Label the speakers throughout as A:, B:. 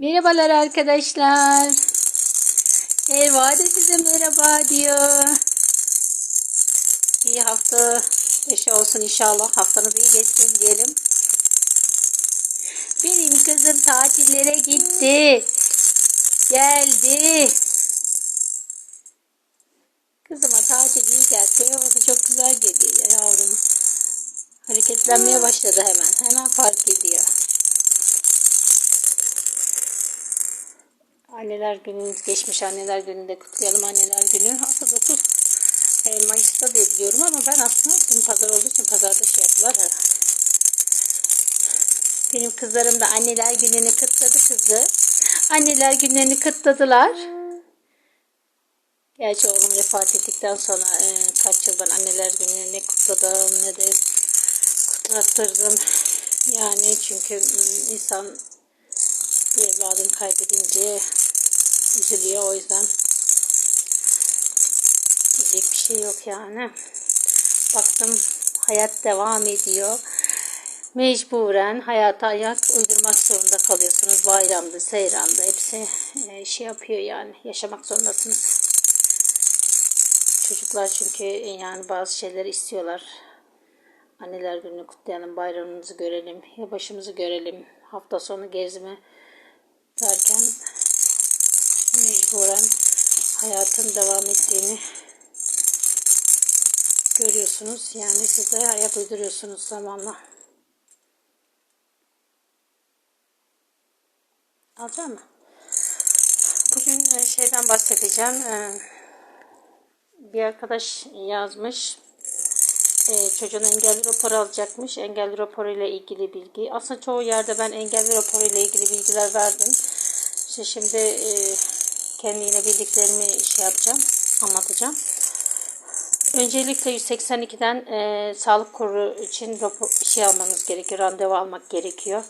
A: Merhabalar arkadaşlar. Erva da size merhaba diyor. İyi hafta yaşı olsun inşallah. Haftanız iyi geçsin diyelim. Benim kızım tatillere gitti. Geldi. Kızıma tatil iyi geldi. Havası çok güzel geliyor ya yavrum. Hareketlenmeye başladı hemen. Hemen fark ediyor. Anneler gününüz geçmiş anneler gününde kutlayalım anneler günü. Aslında 9 e, Mayıs'ta diye biliyorum ama ben aslında dün pazar olduğu için pazarda şey yaptılar. Benim kızlarım da anneler gününü kutladı kızı. Anneler günlerini kutladılar. Gerçi oğlum vefat ettikten sonra e, kaç yıl ben anneler gününü ne kutladım ne de kutlattırdım. Yani çünkü mm, insan bir evladını kaybedince üzülüyor o yüzden diyecek bir şey yok yani. Baktım hayat devam ediyor. Mecburen hayata ayak uydurmak zorunda kalıyorsunuz. Bayramda, seyramda hepsi e, şey yapıyor yani. Yaşamak zorundasınız. Çocuklar çünkü e, yani bazı şeyleri istiyorlar. Anneler gününü kutlayalım, bayramımızı görelim, yılbaşımızı görelim, hafta sonu gezme derken mecburen hayatın devam ettiğini görüyorsunuz. Yani siz de ayak uyduruyorsunuz zamanla. Alacak mı? Bugün e, şeyden bahsedeceğim. Ee, Bir arkadaş yazmış. Ee, çocuğun engelli raporu alacakmış. Engelli raporu ile ilgili bilgi. Aslında çoğu yerde ben engelli raporu ile ilgili bilgiler verdim. İşte şimdi e, kendi yine bildiklerimi şey yapacağım, anlatacağım. Öncelikle 182'den e, sağlık kurulu için şey almanız gerekiyor, randevu almak gerekiyor.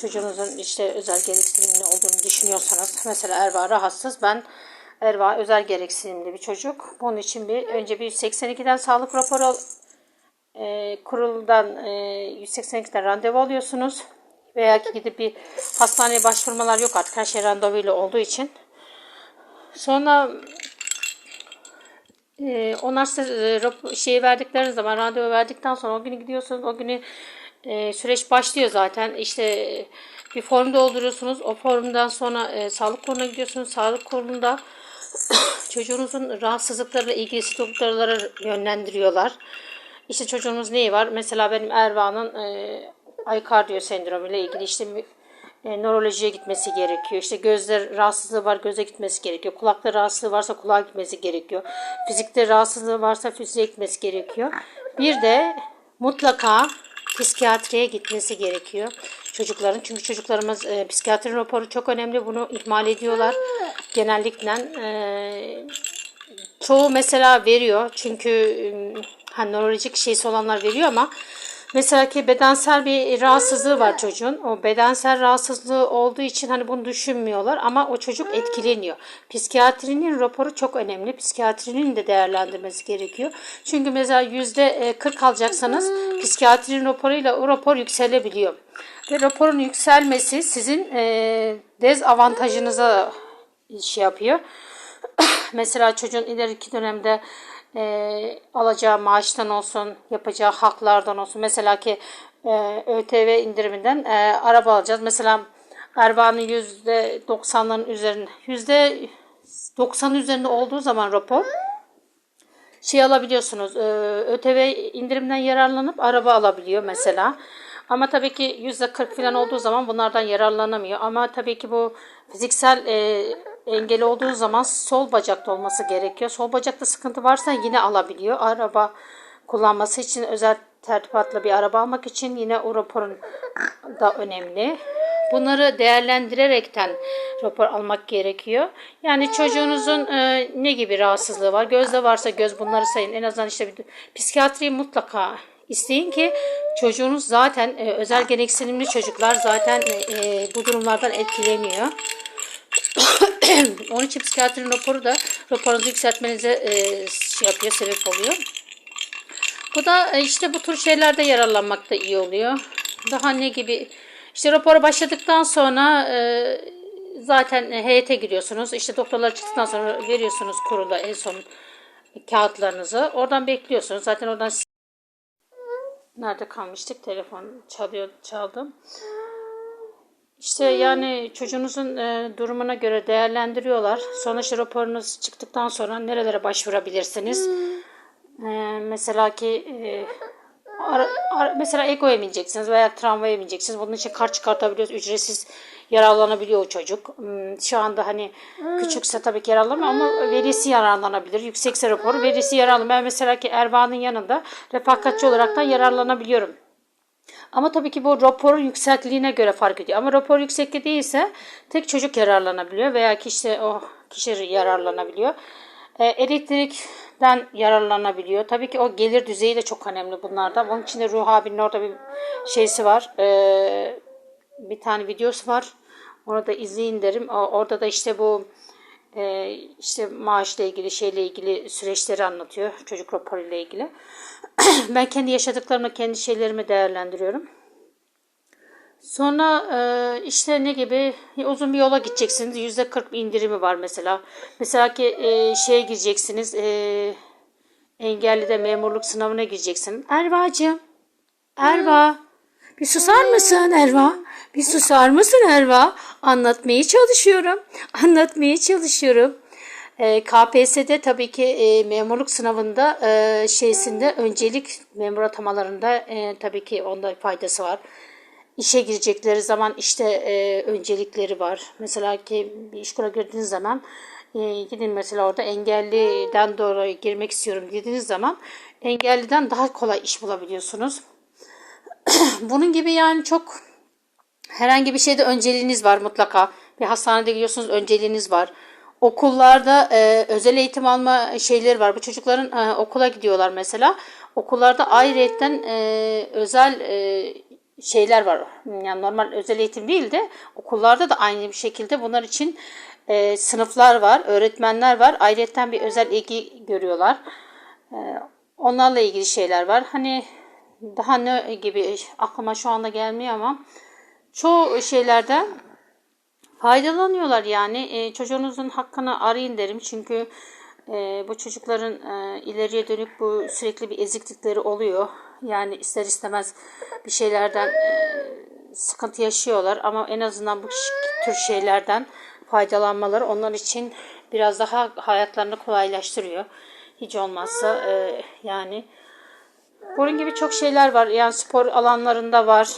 A: Çocuğunuzun işte özel gereksinimli olduğunu düşünüyorsanız, mesela Erva rahatsız, ben Erva özel gereksinimli bir çocuk. Bunun için bir önce bir 182'den sağlık raporu e, kuruldan e, 182'den randevu alıyorsunuz. Veya ki gidip bir hastaneye başvurmalar yok artık her şey randevuyla olduğu için. Sonra e, onlar size e, şeyi verdikleriniz zaman randevu verdikten sonra o günü gidiyorsunuz. O günü e, süreç başlıyor zaten. İşte bir form dolduruyorsunuz. O formdan sonra e, sağlık kuruluna gidiyorsunuz. Sağlık kurulunda çocuğunuzun rahatsızlıklarıyla ilgili doktorlara yönlendiriyorlar. İşte çocuğumuz neyi var? Mesela benim Erva'nın e, aykardiyo sendromu ile ilgili işte e, nörolojiye gitmesi gerekiyor. İşte gözler rahatsızlığı var, göze gitmesi gerekiyor. Kulakta rahatsızlığı varsa kulağa gitmesi gerekiyor. Fizikte rahatsızlığı varsa fiziğe gitmesi gerekiyor. Bir de mutlaka psikiyatriye gitmesi gerekiyor çocukların. Çünkü çocuklarımız e, psikiyatri raporu çok önemli. Bunu ihmal ediyorlar. Genellikle e, çoğu mesela veriyor. Çünkü ım, hani nörolojik şeysi olanlar veriyor ama mesela ki bedensel bir rahatsızlığı var çocuğun. O bedensel rahatsızlığı olduğu için hani bunu düşünmüyorlar ama o çocuk etkileniyor. Psikiyatrinin raporu çok önemli. Psikiyatrinin de değerlendirmesi gerekiyor. Çünkü mesela yüzde 40 alacaksanız psikiyatrinin raporuyla o rapor yükselebiliyor. Ve raporun yükselmesi sizin e, dezavantajınıza şey yapıyor. Mesela çocuğun ileriki dönemde e, alacağı maaştan olsun, yapacağı haklardan olsun. Mesela ki e, ÖTV indiriminden e, araba alacağız. Mesela yüzde 90'ların üzerinde, yüzde 90 üzerinde olduğu zaman rapor şey alabiliyorsunuz. e, ÖTV indirimden yararlanıp araba alabiliyor mesela. Ama tabii ki %40 falan olduğu zaman bunlardan yararlanamıyor. Ama tabii ki bu fiziksel e, engeli olduğu zaman sol bacakta olması gerekiyor. Sol bacakta sıkıntı varsa yine alabiliyor. Araba kullanması için özel tertibatla bir araba almak için yine o raporun da önemli. Bunları değerlendirerekten rapor almak gerekiyor. Yani çocuğunuzun e, ne gibi rahatsızlığı var? Gözde varsa göz bunları sayın. En azından işte bir psikiyatriyi mutlaka isteyin ki çocuğunuz zaten e, özel gereksinimli çocuklar zaten e, e, bu durumlardan etkileniyor. Onun için psikiyatrinin raporu da raporunuzu yükseltmenize e, şey yapıyor, sebep oluyor. Bu da e, işte bu tür şeylerde yararlanmak da iyi oluyor. Daha ne gibi? İşte rapora başladıktan sonra e, zaten heyete giriyorsunuz. İşte doktorlar çıktıktan sonra veriyorsunuz kurula en son kağıtlarınızı. Oradan bekliyorsunuz. Zaten oradan Nerede kalmıştık? Telefon çalıyor, çaldım. İşte yani çocuğunuzun e, durumuna göre değerlendiriyorlar. İşte raporunuz çıktıktan sonra nerelere başvurabilirsiniz? E, mesela ki e, ara- ara- mesela egoya bineceksiniz veya tramvaya bineceksiniz. Bunun için kart çıkartabiliyoruz. Ücretsiz yararlanabiliyor o çocuk. Hmm, Şu anda hani küçükse tabii ki yararlanmıyor ama velisi yararlanabilir. Yüksekse raporu velisi yararlanıyor. Ben mesela ki Erva'nın yanında refakatçi olarak da yararlanabiliyorum. Ama tabii ki bu raporun yüksekliğine göre fark ediyor. Ama rapor yüksekli değilse tek çocuk yararlanabiliyor veya ki işte o kişi yararlanabiliyor. E, elektrikten yararlanabiliyor. Tabii ki o gelir düzeyi de çok önemli bunlarda. Bunun için de Ruh abinin orada bir şeysi var. E, bir tane videosu var. Onu da izleyin derim. O- Orada da işte bu e, işte maaşla ilgili şeyle ilgili süreçleri anlatıyor. Çocuk raporuyla ilgili. ben kendi yaşadıklarımı, kendi şeylerimi değerlendiriyorum. Sonra e, işte ne gibi uzun bir yola gideceksiniz. Yüzde 40 bir indirimi var mesela. Mesela ki e, şeye gireceksiniz. E, engelli memurluk sınavına gireceksin. Erva'cığım. Erva. Bir susar mısın Erva? Bir susar mısın Erva? Anlatmaya çalışıyorum. Anlatmaya çalışıyorum. E, KPSS'de tabii ki e, memurluk sınavında e, şeysinde öncelik memur atamalarında e, tabii ki onda faydası var. İşe girecekleri zaman işte öncelikleri var. Mesela ki bir iş kuruna girdiğiniz zaman gidin mesela orada engelliden doğru girmek istiyorum dediğiniz zaman engelliden daha kolay iş bulabiliyorsunuz. Bunun gibi yani çok herhangi bir şeyde önceliğiniz var mutlaka. Bir hastanede gidiyorsunuz önceliğiniz var. Okullarda e, özel eğitim alma şeyleri var. Bu çocukların e, okula gidiyorlar mesela. Okullarda ayrıyetten e, özel e, şeyler var. Yani normal özel eğitim değil de okullarda da aynı bir şekilde bunlar için e, sınıflar var, öğretmenler var. Ayrıyetten bir özel ilgi görüyorlar. E, onlarla ilgili şeyler var. Hani daha ne gibi aklıma şu anda gelmiyor ama çoğu şeylerden faydalanıyorlar yani. E, çocuğunuzun hakkını arayın derim çünkü e, bu çocukların e, ileriye dönük bu sürekli bir eziklikleri oluyor. Yani ister istemez bir şeylerden e, sıkıntı yaşıyorlar ama en azından bu tür şeylerden faydalanmaları onlar için biraz daha hayatlarını kolaylaştırıyor. Hiç olmazsa e, yani bunun gibi çok şeyler var. Yani spor alanlarında var.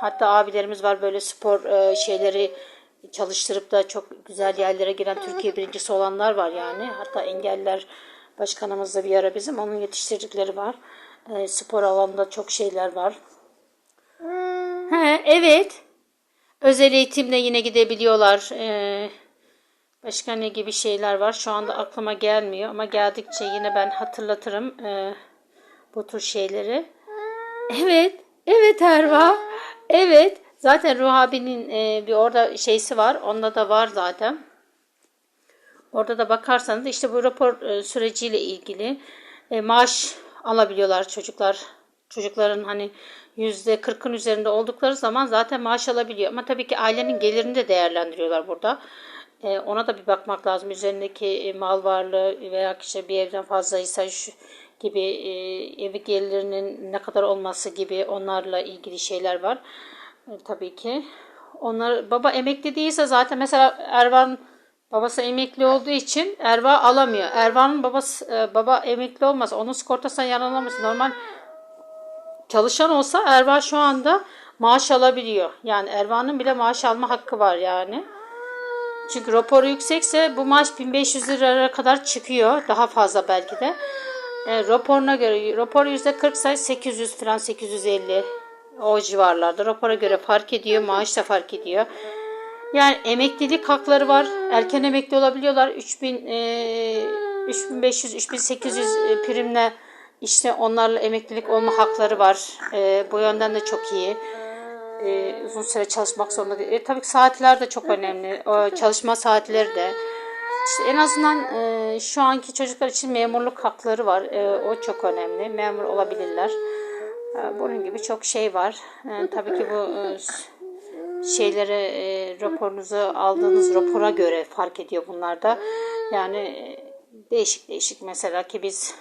A: Hatta abilerimiz var böyle spor e, şeyleri çalıştırıp da çok güzel yerlere giren Türkiye birincisi olanlar var yani. Hatta engeller başkanımız da bir ara bizim onun yetiştirdikleri var. E, spor alanında çok şeyler var. He, evet. Özel eğitimle yine gidebiliyorlar. E, başka ne gibi şeyler var? Şu anda aklıma gelmiyor ama geldikçe yine ben hatırlatırım e, bu tür şeyleri. Evet, evet Erva. Evet. Zaten Ruh abinin e, bir orada şeysi var. Onda da var zaten. Orada da bakarsanız işte bu rapor e, süreciyle ilgili e, maaş alabiliyorlar çocuklar. Çocukların hani yüzde kırkın üzerinde oldukları zaman zaten maaş alabiliyor. Ama tabii ki ailenin gelirini de değerlendiriyorlar burada. E, ona da bir bakmak lazım. Üzerindeki e, mal varlığı veya işte bir evden fazlaysa şu gibi e, evi gelirinin ne kadar olması gibi onlarla ilgili şeyler var. E, tabii ki. Onlar baba emekli değilse zaten mesela Ervan babası emekli olduğu için Erva alamıyor. Ervan'ın babası e, baba emekli olmasa onun sigortasına yararlanması normal çalışan olsa Erva şu anda maaş alabiliyor. Yani Erva'nın bile maaş alma hakkı var yani. Çünkü raporu yüksekse bu maaş 1500 liraya kadar çıkıyor. Daha fazla belki de. E, raporuna göre rapor %40 ise 800 falan 850 o civarlarda. Rapora göre fark ediyor. Maaş da fark ediyor. Yani emeklilik hakları var. Erken emekli olabiliyorlar. 3000 e, 3500 3800 e, primle işte onlarla emeklilik olma hakları var. E, bu yönden de çok iyi. E, uzun süre çalışmak zorunda değil. E, tabii ki saatler de çok önemli. O çalışma saatleri de. İşte en azından e, şu anki çocuklar için memurluk hakları var. E, o çok önemli. Memur olabilirler. E, bunun gibi çok şey var. E, tabii ki bu e, şeylere e, raporunuzu aldığınız rapora göre fark ediyor bunlar da. Yani e, değişik değişik mesela ki biz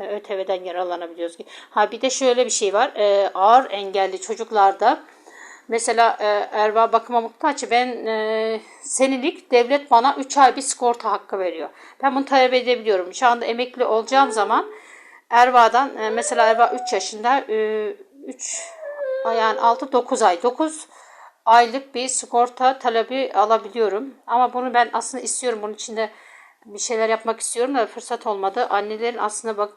A: e, ÖTV'den yararlanabiliyoruz. Ha bir de şöyle bir şey var. E, ağır engelli çocuklarda mesela e, erva bakıma muhtaç ben e, senelik devlet bana 3 ay bir sigorta hakkı veriyor. Ben bunu talep edebiliyorum. Şu anda emekli olacağım zaman Erva'dan e, mesela Erva 3 yaşında e, 3 yani 6-9 ay 9 aylık bir sigorta talebi alabiliyorum. Ama bunu ben aslında istiyorum. Bunun içinde bir şeyler yapmak istiyorum da fırsat olmadı. Annelerin aslında bak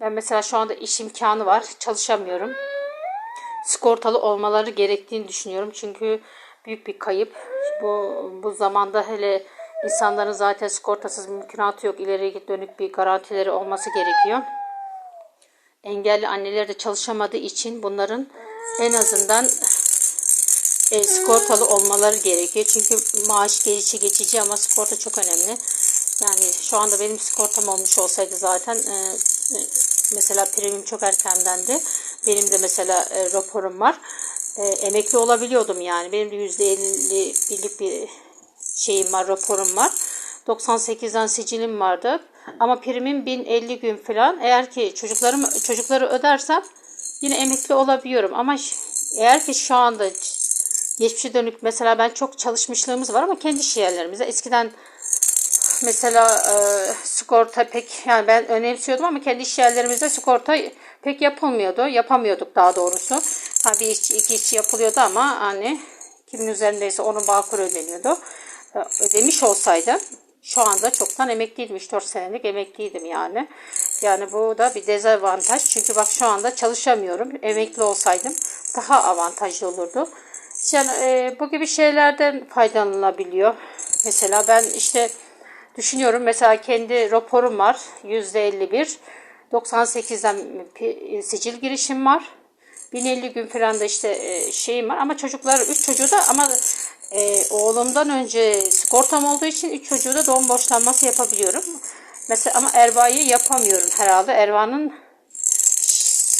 A: ben mesela şu anda iş imkanı var. Çalışamıyorum. Sigortalı olmaları gerektiğini düşünüyorum. Çünkü büyük bir kayıp. Bu, bu zamanda hele insanların zaten sigortasız mümkünatı yok. İleriye dönük bir garantileri olması gerekiyor. Engelli anneler de çalışamadığı için bunların en azından e, sigortalı olmaları gerekiyor. Çünkü maaş gelişi geçici ama sigorta çok önemli. Yani şu anda benim sigortam olmuş olsaydı zaten e, mesela primim çok erkendendi. Benim de mesela e, raporum var. E, emekli olabiliyordum yani. Benim de %50'lik bir şeyim var, raporum var. 98'den sicilim vardı. Ama primim 1050 gün falan. Eğer ki çocuklarım çocukları ödersem yine emekli olabiliyorum. Ama eğer ki şu anda geçmişe dönük mesela ben çok çalışmışlığımız var ama kendi iş yerlerimizde. Eskiden mesela e, sigorta pek yani ben önemsiyordum ama kendi iş yerlerimizde sigorta pek yapılmıyordu. Yapamıyorduk daha doğrusu. Ha bir iş, iki iş yapılıyordu ama hani kimin üzerindeyse onun bağkur ödeniyordu. E, ödemiş olsaydım şu anda çoktan emekliydim. 3-4 senelik emekliydim yani. Yani bu da bir dezavantaj. Çünkü bak şu anda çalışamıyorum. Emekli olsaydım daha avantajlı olurdu. Yani e, bu gibi şeylerden faydalanılabiliyor. Mesela ben işte düşünüyorum mesela kendi raporum var. %51. 98'den sicil girişim var. 1050 gün falan da işte e, şeyim var ama çocuklar 3 çocuğu da ama e, oğlumdan önce sigortam olduğu için 3 çocuğu da doğum borçlanması yapabiliyorum. Mesela ama Erva'yı yapamıyorum herhalde. Erva'nın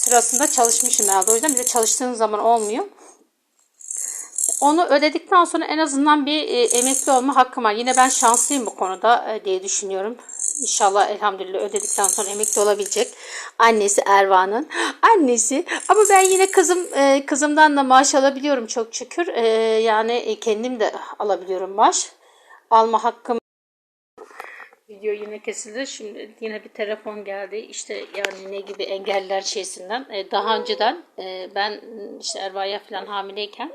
A: sırasında çalışmışım herhalde. O yüzden bir de çalıştığın zaman olmuyor. Onu ödedikten sonra en azından bir e, emekli olma hakkım var. Yine ben şanslıyım bu konuda e, diye düşünüyorum. İnşallah elhamdülillah ödedikten sonra emekli olabilecek. Annesi Erva'nın. Annesi. Ama ben yine kızım e, kızımdan da maaş alabiliyorum çok şükür. E, yani e, kendim de alabiliyorum maaş. Alma hakkım Video yine kesildi. Şimdi yine bir telefon geldi. İşte yani ne gibi engeller şeysinden. E, daha önceden e, ben işte Erva'ya falan hamileyken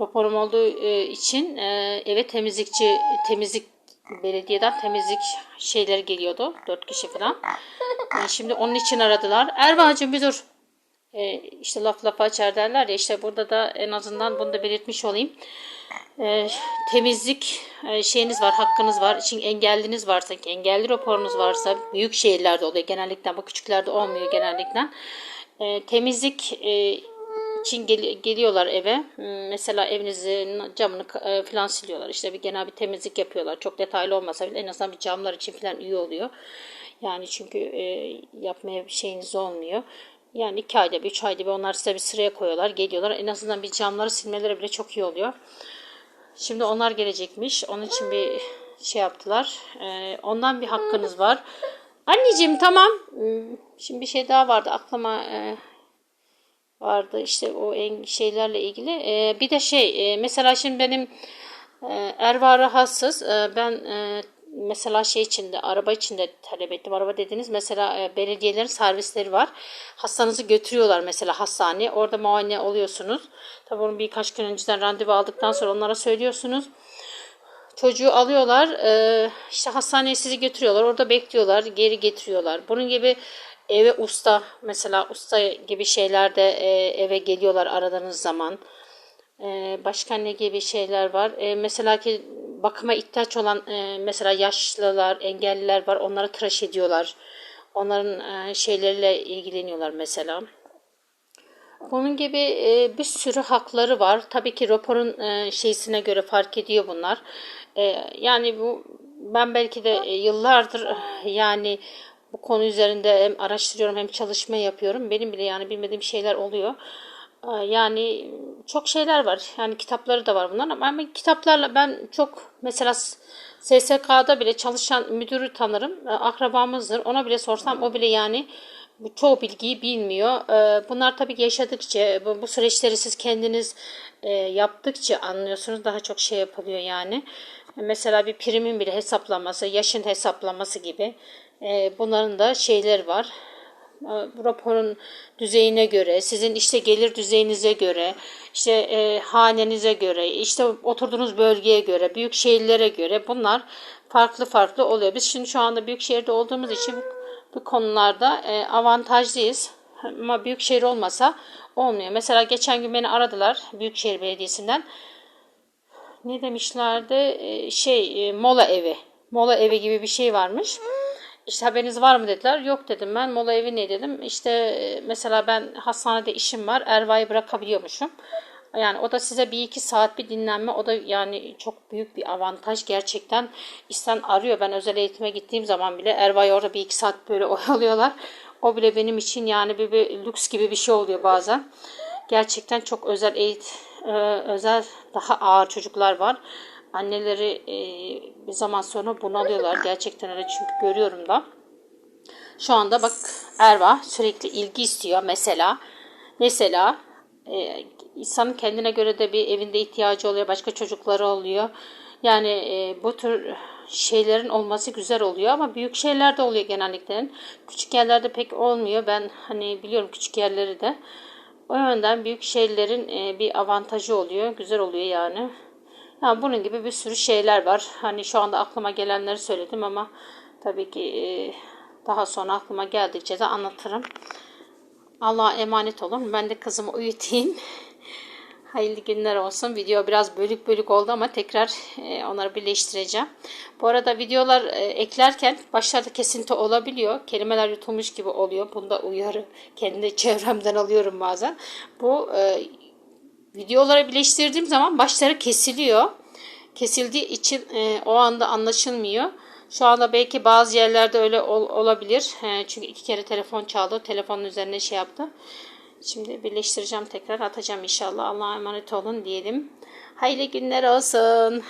A: raporum olduğu e, için e, eve temizlikçi temizlik belediyeden temizlik şeyleri geliyordu. Dört kişi falan. Yani şimdi onun için aradılar. Erva'cığım bir dur. E, işte laf lafa açar derler ya işte burada da en azından bunu da belirtmiş olayım. E, temizlik e, şeyiniz var, hakkınız var. Için engelliniz varsa, engelli raporunuz varsa büyük şehirlerde oluyor genellikle. Bu küçüklerde olmuyor genellikle. E, temizlik e, için gel- geliyorlar eve. Hmm, Mesela evinizin camını e, falan siliyorlar. İşte bir genel bir temizlik yapıyorlar. Çok detaylı olmasa bile en azından bir camlar için falan iyi oluyor. Yani çünkü e, yapmaya bir şeyiniz olmuyor. Yani iki ayda bir, üç ayda bir onlar size bir sıraya koyuyorlar. Geliyorlar. En azından bir camları silmeleri bile çok iyi oluyor. Şimdi onlar gelecekmiş. Onun için bir şey yaptılar. E, ondan bir hakkınız var. Anneciğim tamam. Hmm, Şimdi bir şey daha vardı aklıma e, vardı işte o en şeylerle ilgili. Ee, bir de şey e, mesela şimdi benim e, Erva rahatsız. E, ben e, mesela şey içinde araba içinde talep ettim. Araba dediğiniz mesela e, belediyelerin servisleri var. Hastanızı götürüyorlar mesela hastaneye. Orada muayene oluyorsunuz. Tabii onu birkaç gün önceden randevu aldıktan sonra onlara söylüyorsunuz. Çocuğu alıyorlar, e, işte hastaneye sizi götürüyorlar, orada bekliyorlar, geri getiriyorlar. Bunun gibi eve usta, mesela usta gibi şeyler de e, eve geliyorlar aradığınız zaman. E, başka ne gibi şeyler var? E, mesela ki bakıma ihtiyaç olan mesela yaşlılar, engelliler var, onları tıraş ediyorlar. Onların e, şeyleriyle ilgileniyorlar mesela. Bunun gibi bir sürü hakları var. Tabii ki raporun e, şeysine göre fark ediyor bunlar. Yani bu ben belki de yıllardır yani bu konu üzerinde hem araştırıyorum hem çalışma yapıyorum. Benim bile yani bilmediğim şeyler oluyor. Ee, Yani çok şeyler var. Yani kitapları da var bunların ama kitaplarla ben çok mesela SSK'da bile çalışan müdürü tanırım. Ee, Akrabamızdır. Ona bile sorsam o bile yani çoğu bilgiyi bilmiyor. Ee, Bunlar tabii yaşadıkça, bu, süreçleri siz kendiniz e, yaptıkça anlıyorsunuz. Daha çok şey yapılıyor yani. Mesela bir primin bile hesaplaması, yaşın hesaplaması gibi. E, Bunların da şeyleri var. E, raporun düzeyine göre, sizin işte gelir düzeyinize göre, işte e, hanenize göre, işte oturduğunuz bölgeye göre, büyük şehirlere göre bunlar farklı farklı oluyor. Biz şimdi şu anda büyük şehirde olduğumuz için bu konularda e, avantajlıyız. Ama büyük şehir olmasa olmuyor. Mesela geçen gün beni aradılar Büyükşehir Belediyesi'nden ne demişlerdi? Ee, şey e, mola evi. Mola evi gibi bir şey varmış. İşte haberiniz var mı dediler. Yok dedim ben. Mola evi ne dedim. İşte e, mesela ben hastanede işim var. Erva'yı bırakabiliyormuşum. Yani o da size bir iki saat bir dinlenme. O da yani çok büyük bir avantaj. Gerçekten İsten arıyor. Ben özel eğitime gittiğim zaman bile Erva'yı orada bir iki saat böyle oyalıyorlar. O bile benim için yani bir, bir lüks gibi bir şey oluyor bazen. Gerçekten çok özel eğit e, özel daha ağır çocuklar var. Anneleri e, bir zaman sonra bunalıyorlar. Gerçekten öyle çünkü görüyorum da. Şu anda bak Erva sürekli ilgi istiyor mesela. Mesela e, insanın kendine göre de bir evinde ihtiyacı oluyor. Başka çocukları oluyor. Yani e, bu tür şeylerin olması güzel oluyor ama büyük şeylerde oluyor genellikle. Küçük yerlerde pek olmuyor. Ben hani biliyorum küçük yerleri de. O yönden büyük şehirlerin e, bir avantajı oluyor. Güzel oluyor yani. Yani bunun gibi bir sürü şeyler var. Hani şu anda aklıma gelenleri söyledim ama tabii ki e, daha sonra aklıma geldikçe de anlatırım. Allah'a emanet olun. Ben de kızımı uyutayım. Hayırlı günler olsun. Video biraz bölük bölük oldu ama tekrar e, onları birleştireceğim. Bu arada videolar e, eklerken başlarda kesinti olabiliyor. Kelimeler yutulmuş gibi oluyor. Bunda uyarı kendi çevremden alıyorum bazen. Bu videoları birleştirdiğim zaman başları kesiliyor. Kesildiği için e, o anda anlaşılmıyor. Şu anda belki bazı yerlerde öyle ol, olabilir. E, çünkü iki kere telefon çaldı. Telefonun üzerine şey yaptı. Şimdi birleştireceğim tekrar atacağım inşallah. Allah'a emanet olun diyelim. Hayırlı günler olsun.